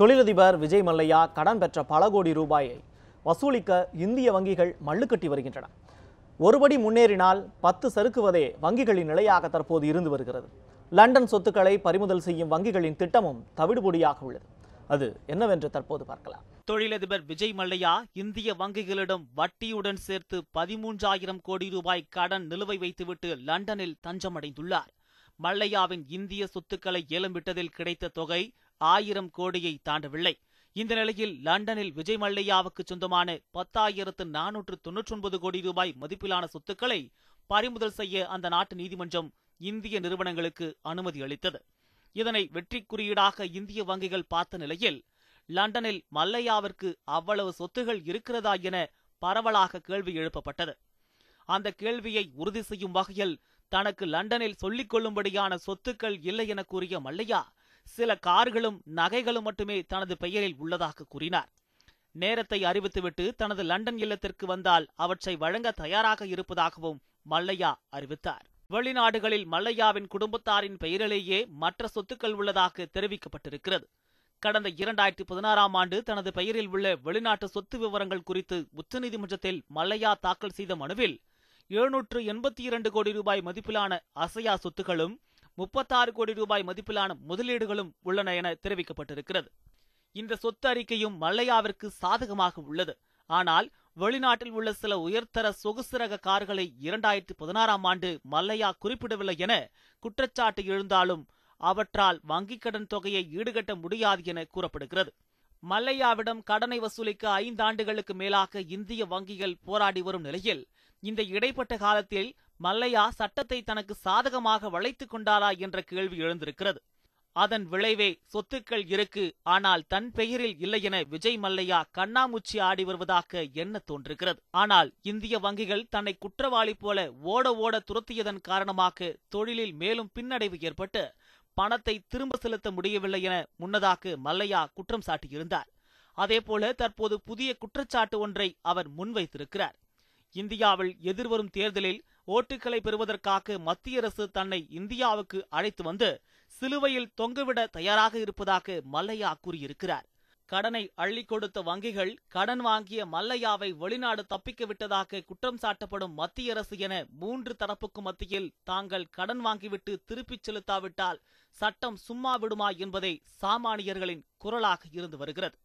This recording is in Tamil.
தொழிலதிபர் விஜய் மல்லையா கடன் பெற்ற பல கோடி ரூபாயை வசூலிக்க இந்திய வங்கிகள் மல்லுக்கட்டி வருகின்றன. ஒருபடி முன்னேறினால் பத்து சறுக்குவதே வங்கிகளின் நிலையாக தற்போது இருந்து வருகிறது. லண்டன் சொத்துக்களை பறிமுதல் செய்யும் வங்கிகளின் திட்டமும் தவிடுபொடியாக உள்ளது. அது என்னவென்று தற்போது பார்க்கலாம். தொழிலதிபர் விஜய் மல்லையா இந்திய வங்கிகளிடம் வட்டியுடன் சேர்த்து பதிமூன்றாயிரம் கோடி ரூபாய் கடன் நிலுவை வைத்துவிட்டு லண்டனில் தஞ்சமடைந்துள்ளார். மல்லையாவின் இந்திய சொத்துக்களை ஏலம் விட்டதில் கிடைத்த தொகை ஆயிரம் கோடியை தாண்டவில்லை. இந்த நிலையில் லண்டனில் விஜய் மல்லையாவுக்கு சொந்தமான பத்தாயிரத்து நானூற்று தொன்னூற்றி ஒன்பது கோடி ரூபாய் மதிப்பிலான சொத்துக்களை பறிமுதல் செய்ய அந்த நாட்டு நீதிமன்றம் இந்திய நிறுவனங்களுக்கு அனுமதி அளித்தது. இதனை வெற்றி குறியீடாக இந்திய வங்கிகள் பார்த்த நிலையில் லண்டனில் மல்லையாவிற்கு அவ்வளவு சொத்துகள் இருக்கிறதா என பரவலாக கேள்வி எழுப்பப்பட்டது. அந்த கேள்வியை உறுதி செய்யும் வகையில் தனக்கு லண்டனில் சொல்லிக் கொள்ளும்படியான சொத்துக்கள் இல்லை என கூறிய மல்லையா சில கார்களும் நகைகளும் மட்டுமே தனது பெயரில் உள்ளதாக கூறினார். நேரத்தை அறிவித்துவிட்டு தனது லண்டன் இல்லத்திற்கு வந்தால் அவற்றை வழங்க தயாராக இருப்பதாகவும் மல்லையா அறிவித்தார். வெளிநாடுகளில் மல்லையாவின் குடும்பத்தாரின் பெயரிலேயே மற்ற சொத்துக்கள் உள்ளதாக தெரிவிக்கப்பட்டிருக்கிறது. கடந்த இரண்டாயிரத்தி பதினாறாம் ஆண்டு தனது பெயரில் உள்ள வெளிநாட்டு சொத்து விவரங்கள் குறித்து உச்சநீதிமன்றத்தில் மல்லையா தாக்கல் செய்த மனுவில் எழுநூற்று எண்பத்தி இரண்டு கோடி ரூபாய் மதிப்பிலான அசையா சொத்துகளும் முப்பத்தாறு கோடி ரூபாய் மதிப்பிலான முதலீடுகளும் உள்ளன என தெரிவிக்கப்பட்டிருக்கிறது. இந்த சொத்து அறிக்கையும் மல்லையாவிற்கு சாதகமாக உள்ளது. ஆனால் வெளிநாட்டில் உள்ள சில உயர்தர சொகுசு ரக கார்களை இரண்டாயிரத்தி பதினாறாம் ஆண்டு மல்லையா குறிப்பிடவில்லை என குற்றச்சாட்டு எழுந்தாலும் அவற்றால் வங்கிக் கடன் தொகையை ஈடுகட்ட முடியாது என கூறப்படுகிறது. மல்லையாவிடம் கடனை வசூலிக்க ஐந்தாண்டுகளுக்கு மேலாக இந்திய வங்கிகள் போராடி வரும் நிலையில் இந்த இடைப்பட்ட காலத்தில் மல்லையா சட்டத்தை தனக்கு சாதகமாக வளைத்துக் கொண்டாரா என்ற கேள்வி எழுந்திருக்கிறது. அதன் விளைவே சொத்துக்கள் இருக்கு ஆனால் தன் பெயரில் இல்லை என விஜய் மல்லையா கண்ணாமூச்சி ஆடி வருவதாக என்ன தோன்றுகிறது? ஆனால் இந்திய வங்கிகள் தன்னை குற்றவாளி போல ஓட ஓட துரத்தியதன் காரணமாக தொழிலில் மேலும் பின்னடைவு ஏற்பட்டு பணத்தை திரும்ப செலுத்த முடியவில்லை என முன்னதாக மல்லையா குற்றம் சாட்டியிருந்தார். அதேபோல தற்போது புதிய குற்றச்சாட்டு ஒன்றை அவர் முன்வைத்திருக்கிறார். இந்தியாவில் எதிர்வரும் தேர்தலில் ஓட்டுகளை பெறுவதற்காக மத்திய அரசு தன்னை இந்தியாவுக்கு அழைத்து வந்து சிலுவையில் தொங்கவிட தயாராக இருப்பதாக மல்லையா கூறியிருக்கிறார். கடனை அள்ளி கொடுத்த வங்கிகள் கடன் வாங்கிய மல்லையாவை வெளிநாடு தப்பிக்க விட்டதாக குற்றம் சாட்டப்படும் மத்திய அரசு என மூன்று தரப்புக்கும் மத்தியில் தாங்கள் கடன் வாங்கிவிட்டு திருப்பிச் செலுத்தாவிட்டால் சட்டம் சும்மா விடுமா என்பதே சாமானியர்களின் குரலாக இருந்து வருகிறது.